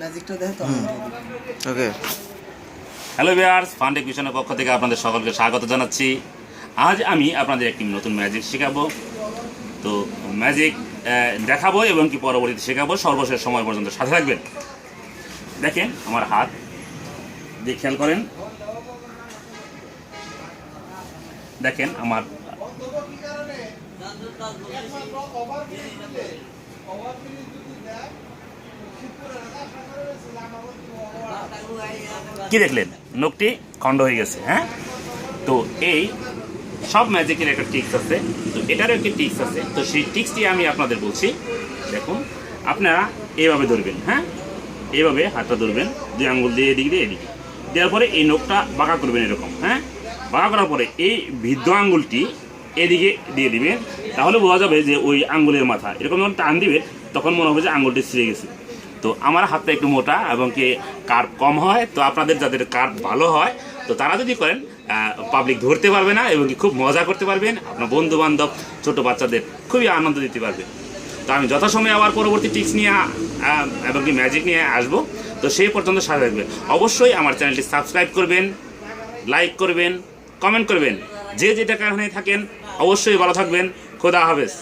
ম্যাজিকটা দেখে okay. Hello viewers ফান্ড একুশনের পক্ষ থেকে আপনাদের সকলকে স্বাগত জানাচ্ছি। আজ আমি আপনাদের একটি নতুন ম্যাজিক শেখাবো। তো ম্যাজিক দেখাবো এবং কি পরবর্তীতে শেখাবো সর্বশেষ সময় পর্যন্ত সাথে থাকবেন। দেখেন আমার হাত দিয়ে খেয়াল করেন। দেখেন আমার কি দেখলেন? নখটি খণ্ড হয়ে গেছে হ্যাঁ? তো এই সব ম্যাজিকের একটা টিক্স আছে। তো এটারও একটি টিক্স আছে। তো সেই টিক্সটি আমি আপনাদের বলছি, দেখুন, আপনারা এইভাবে ধরবেন হ্যাঁ? এইভাবে হাতটা ধরবেন, দুই আঙ্গুল দিয়ে এদিক দিয়ে এদিকে দেওয়ার পরে এই নখটা বাঁকা করবেন এরকম হ্যাঁ? বাঁকা করার পরে এই বৃদ্ধ আঙ্গুলটি এদিকে দিয়ে দিবেন। তাহলে বোঝা যাবে যে ওই আঙ্গুলের মাথা, এরকম যখন টান দিবে তখন মনে হবে যে আঙ্গুলটি ছিঁড়ে গেছে। তো আমার হাতটা একটু মোটা এবং কি কার্ভ কম হয়, তো আপনাদের যাদের কার্ভ ভালো হয়, তো তারা যদি করেন পাবলিক ধরতে পারবে না এবং কি খুব মজা করতে পারবেন, আপনার বন্ধু বান্ধব ছোটো বাচ্চাদের খুবই আনন্দ দিতে পারবে। তো আমি যথাসময়ে আবার পরবর্তী টিপস নিয়ে এবং কি ম্যাজিক নিয়ে আসব। তো সেই পর্যন্ত সাথে থাকবেন। অবশ্যই আমার চ্যানেলটি সাবস্ক্রাইব করবেন লাইক করবেন কমেন্ট করবেন। যে যেটা কারণে থাকেন, অবশ্যই ভালো থাকবেন। খোদা হাফেজ।